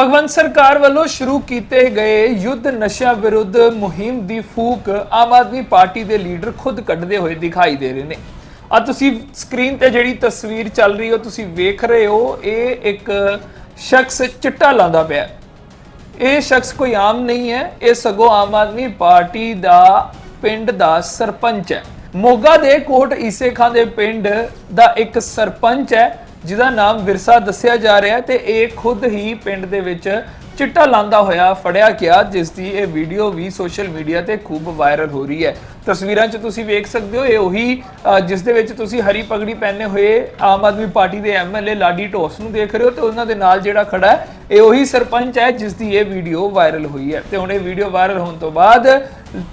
ਭਗਵੰਤ ਸਰਕਾਰ ਵੱਲੋਂ ਸ਼ੁਰੂ ਕੀਤੇ ਗਏ ਯੁੱਧ ਨਸ਼ਾ ਵਿਰੁੱਧ ਮੁਹਿੰਮ ਦੀ ਫੂਕ ਆਮ ਆਦਮੀ ਪਾਰਟੀ ਦੇ ਲੀਡਰ ਖੁਦ ਕੱਢਦੇ ਹੋਏ ਦਿਖਾਈ ਦੇ ਰਹੇ ਨੇ। ਆ ਤੁਸੀਂ ਸਕਰੀਨ ਤੇ ਜਿਹੜੀ ਤਸਵੀਰ ਚੱਲ ਰਹੀ ਹੋ ਤੁਸੀਂ ਵੇਖ ਰਹੇ ਹੋ, ਇਹ ਇੱਕ ਸ਼ਖਸ ਚਿੱਟਾ ਲਾਉਂਦਾ ਪਿਆ। ਇਹ ਸ਼ਖਸ ਕੋਈ ਆਮ ਨਹੀਂ ਹੈ, ਇਹ ਸਗੋਂ ਆਮ ਆਦਮੀ ਪਾਰਟੀ ਦਾ ਪਿੰਡ ਦਾ ਸਰਪੰਚ ਹੈ। ਮੋਗਾ ਦੇ ਕੋਟ ਈਸੇ ਖਾਂ ਦੇ ਪਿੰਡ ਦਾ ਇੱਕ ਸਰਪੰਚ ਹੈ ਜਿਹਦਾ ਨਾਮ ਵਿਰਸਾ ਦੱਸਿਆ ਜਾ ਰਿਹਾ ਤੇ ਇਹ ਖੁਦ ਹੀ ਪਿੰਡ ਦੇ ਵਿੱਚ ਚਿੱਟਾ ਲਾਂਦਾ ਹੋਇਆ ਫੜਿਆ ਗਿਆ ਜਿਸ ਦੀ ਇਹ ਵੀਡੀਓ ਵੀ ਸੋਸ਼ਲ ਮੀਡੀਆ ਤੇ ਖੂਬ ਵਾਇਰਲ ਹੋ ਰਹੀ ਹੈ। ਤਸਵੀਰਾਂ 'ਚ ਤੁਸੀਂ ਵੇਖ ਸਕਦੇ ਹੋ ਇਹ ਉਹੀ ਅ, ਜਿਸ ਦੇ ਵਿੱਚ ਤੁਸੀਂ ਹਰੀ ਪਗੜੀ ਪਹਿਨੇ ਹੋਏ ਆਮ ਆਦਮੀ ਪਾਰਟੀ ਦੇ ਐਮਐਲਏ ਲਾਡੀ ਢੋਸ ਨੂੰ ਦੇਖ ਰਹੇ ਹੋ ਤੇ ਉਹਨਾਂ ਦੇ ਨਾਲ ਜਿਹੜਾ ਖੜਾ ਹੈ ਇਹ ਉਹੀ ਸਰਪੰਚ ਹੈ ਜਿਸ ਦੀ ਇਹ ਵੀਡੀਓ ਵਾਇਰਲ ਹੋਈ ਹੈ। ਤੇ ਹੁਣ ਇਹ ਵੀਡੀਓ ਵਾਇਰਲ ਹੋਣ ਤੋਂ ਬਾਅਦ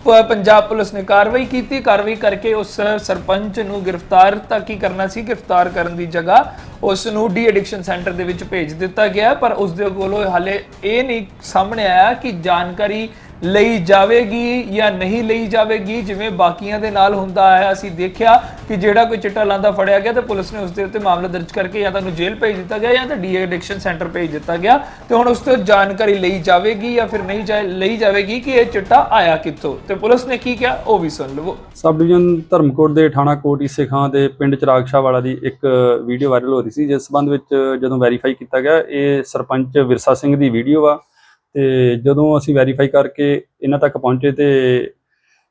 ਪ- ਪੰਜਾਬ ਪੁਲਿਸ ਨੇ ਕਾਰਵਾਈ ਕੀਤੀ। ਕਾਰਵਾਈ ਕਰਕੇ ਉਸ ਸਰਪੰਚ ਨੂੰ ਗ੍ਰਿਫਤਾਰ ਤਾਂ ਕੀ ਕਰਨਾ ਸੀ? ਗ੍ਰਿਫਤਾਰ ਕਰਨ ਦੀ ਜਗ੍ਹਾ ਉਸ ਨੂੰ ਡੀ ਐਡਿਕਸ਼ਨ ਸੈਂਟਰ ਦੇ ਵਿੱਚ ਭੇਜ ਦਿੱਤਾ ਗਿਆ। ਪਰ ਉਸ ਦੇ ਕੋਲੋਂ ਹਾਲੇ ਇਹ ਨਹੀਂ ਸਾਹਮਣੇ ਆਇਆ ਕਿ ਜਾਣਕਾਰੀ ਲਈ ਜਾਵੇਗੀ ਜਾਂ ਨਹੀਂ ਲਈ ਜਾਵੇਗੀ, ਜਿਵੇਂ ਬਾਕੀਆਂ ਦੇ ਨਾਲ ਹੁੰਦਾ ਹੈ ਅਸੀਂ ਦੇਖਿਆ ਕਿ ਜਿਹੜਾ ਕੋਈ ਚਿੱਟਾ ਲਾਂਦਾ ਫੜਿਆ ਗਿਆ ਤੇ ਪੁਲਿਸ ਨੇ ਉਸ ਦੇ ਉੱਤੇ ਮਾਮਲਾ ਦਰਜ ਕਰਕੇ ਜਾਂ ਤਾਂ ਜੇਲ੍ਹ ਭੇਜ ਦਿੱਤਾ ਗਿਆ ਜਾਂ ਤਾਂ ਡੀ ਐਡਿਕਸ਼ਨ ਸੈਂਟਰ ਭੇਜ ਦਿੱਤਾ ਗਿਆ ਤੇ ਹੁਣ ਉਸ ਤੋਂ ਜਾਣਕਾਰੀ ਲਈ ਜਾਵੇਗੀ ਜਾਂ ਫਿਰ ਨਹੀਂ ਲਈ ਜਾਵੇਗੀ ਕਿ ਇਹ ਚਿੱਟਾ ਆਇਆ ਕਿੱਥੋਂ? ਤੇ ਪੁਲਿਸ ਨੇ ਕੀ ਕਿਹਾ? ਉਹ ਵੀ ਸੁਣ ਲਵੋ। ਸਬ ਡਿਵੀਜ਼ਨ ਧਰਮਕੋਟ ਦੇ ਥਾਣਾ ਕੋਟ ਈਸੇ ਖਾਂ ਦੇ ਪਿੰਡ ਚਿਰਾਗ ਵਾਲਾ ਦੀ ਇੱਕ ਵੀਡੀਓ ਵਾਇਰਲ ਹੋ ਰਹੀ ਸੀ, ਜਿਸ ਸੰਬੰਧ ਵਿੱਚ ਜਦੋਂ ਵੈਰੀਫਾਈ ਕੀਤਾ ਗਿਆ, ਇਹ ਸਰਪੰਚ ਵਿਰਸਾ ਸਿੰਘ ਦੀ ਵੀਡੀਓ ਆ ਤੇ ਜਦੋਂ ਅਸੀਂ ਵੈਰੀਫਾਈ ਕਰਕੇ ਇਹਨਾਂ ਤੱਕ ਪਹੁੰਚੇ ਤੇ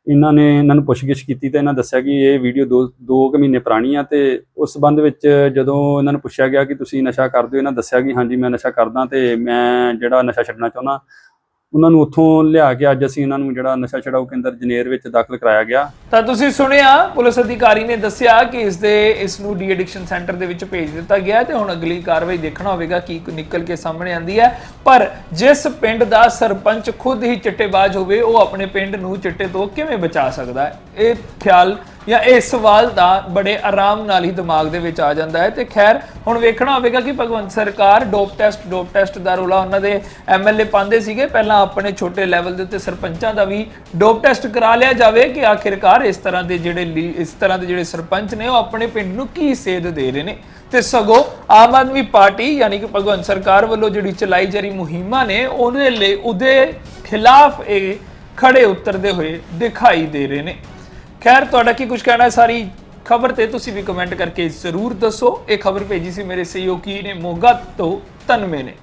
ਇਹਨਾਂ ਨੇ ਇਹਨਾਂ ਨੂੰ ਪੁੱਛਗਿੱਛ ਕੀਤੀ ਤੇ ਇਹਨਾਂ ਦੱਸਿਆ ਕਿ ਇਹ ਵੀਡੀਓ ਦੋ ਦੋ ਕੁ ਮਹੀਨੇ ਪੁਰਾਣੀ ਆ ਤੇ ਉਸ ਸੰਬੰਧ ਵਿੱਚ ਜਦੋਂ ਇਹਨਾਂ ਨੂੰ ਪੁੱਛਿਆ ਗਿਆ ਕਿ ਤੁਸੀਂ ਨਸ਼ਾ ਕਰਦੇ ਹੋ, ਇਹਨਾਂ ਦੱਸਿਆ ਕਿ ਹਾਂਜੀ ਮੈਂ ਨਸ਼ਾ ਕਰਦਾ ਤੇ ਮੈਂ ਜਿਹੜਾ ਨਸ਼ਾ ਛੱਡਣਾ ਚਾਹੁੰਦਾ ਉਹਨਾਂ ਨੂੰ ਉੱਥੋਂ ਲਿਆ ਕੇ ਅੱਜ ਅਸੀਂ ਇਹਨਾਂ ਨੂੰ ਜਿਹੜਾ ਨਸ਼ਾ ਛਡਾਊ ਕੇਂਦਰ ਜਨੇਰ ਵਿੱਚ ਦਾਖਲ ਕਰਾਇਆ ਗਿਆ। ਤਾਂ ਤੁਸੀਂ ਸੁਣਿਆ, ਪੁਲਿਸ ਅਧਿਕਾਰੀ ਨੇ ਦੱਸਿਆ ਕਿ ਇਸ ਦੇ, ਇਸ ਨੂੰ ਡੀ ਐਡਿਕਸ਼ਨ ਸੈਂਟਰ ਦੇ ਵਿੱਚ ਭੇਜ ਦਿੱਤਾ ਗਿਆ ਤੇ ਹੁਣ ਅਗਲੀ ਕਾਰਵਾਈ ਦੇਖਣਾ ਹੋਵੇਗਾ ਕੀ ਨਿਕਲ ਕੇ ਸਾਹਮਣੇ ਆਂਦੀ ਹੈ। ਪਰ ਜਿਸ ਪਿੰਡ ਦਾ ਸਰਪੰਚ ਖੁਦ ਹੀ ਚਿੱਟੇਬਾਜ਼ ਹੋਵੇ, ਉਹ ਆਪਣੇ ਪਿੰਡ ਨੂੰ ਚਿੱਟੇ ਤੋਂ ਕਿਵੇਂ ਬਚਾ ਸਕਦਾ ਹੈ? ਇਹ ਖਿਆਲ ਜਾਂ ਇਹ ਸਵਾਲ ਦਾ ਬੜੇ ਆਰਾਮ ਨਾਲ ਹੀ ਦਿਮਾਗ ਦੇ ਵਿੱਚ ਆ ਜਾਂਦਾ ਹੈ। ਤੇ ਖੈਰ, ਹੁਣ ਵੇਖਣਾ ਹੋਵੇਗਾ ਕਿ ਭਗਵੰਤ ਸਰਕਾਰ ਡੋਪ ਟੈਸਟ ਡੋਪ ਟੈਸਟ ਦਾ ਰੋਲਾ ਉਹਨਾਂ ਦੇ ਐਮਐਲਏ ਪਾਉਂਦੇ ਸੀਗੇ। ਪਹਿਲਾਂ ਆਪਣੇ ਛੋਟੇ ਲੈਵਲ ਦੇ ਉੱਤੇ ਸਰਪੰਚਾਂ ਦਾ ਵੀ ਡੋਪ ਟੈਸਟ ਕਰਾ ਲਿਆ ਜਾਵੇ ਕਿ ਆਖਿਰਕਾਰ ਇਸ ਤਰ੍ਹਾਂ ਦੇ ਜਿਹੜੇ ਲੀ- ਇਸ ਤਰ੍ਹਾਂ ਦੇ ਜਿਹੜੇ ਸਰਪੰਚ ਨੇ, ਉਹ ਆਪਣੇ ਪਿੰਡ ਨੂੰ ਕੀ ਸੇਧ ਦੇ ਰਹੇ ਨੇ। ਤੇ ਸਗੋਂ ਆਮ ਆਦਮੀ ਪਾਰਟੀ, ਯਾਨੀ ਕਿ ਭਗਵੰਤ ਸਰਕਾਰ ਵੱਲੋਂ ਜਿਹੜੀ ਚਲਾਈ ਜਾ ਰਹੀ ਮੁਹਿੰਮਾਂ ਨੇ, ਉਹਦੇ ਲਈ ਉਹਦੇ ਖਿਲਾਫ ਇਹ ਖੜੇ ਉਤਰਦੇ ਹੋਏ ਦਿਖਾਈ ਦੇ ਰਹੇ ਨੇ। ਖੈਰ, ਤੁਹਾਡਾ ਕੀ ਕੁਝ ਕਹਿਣਾ ਹੈ? ਸਾਰੀ ਖਬਰ ਤੇ ਤੁਸੀਂ ਵੀ ਕਮੈਂਟ ਕਰਕੇ ਜ਼ਰੂਰ ਦੱਸੋ। ਇਹ ਖਬਰ ਭੇਜੀ ਸੀ ਮੇਰੇ ਸਹਿਯੋਗੀ ਨੇ, ਮੋਗਾ ਤੋਂ ਤਨਮੇ ਨੇ।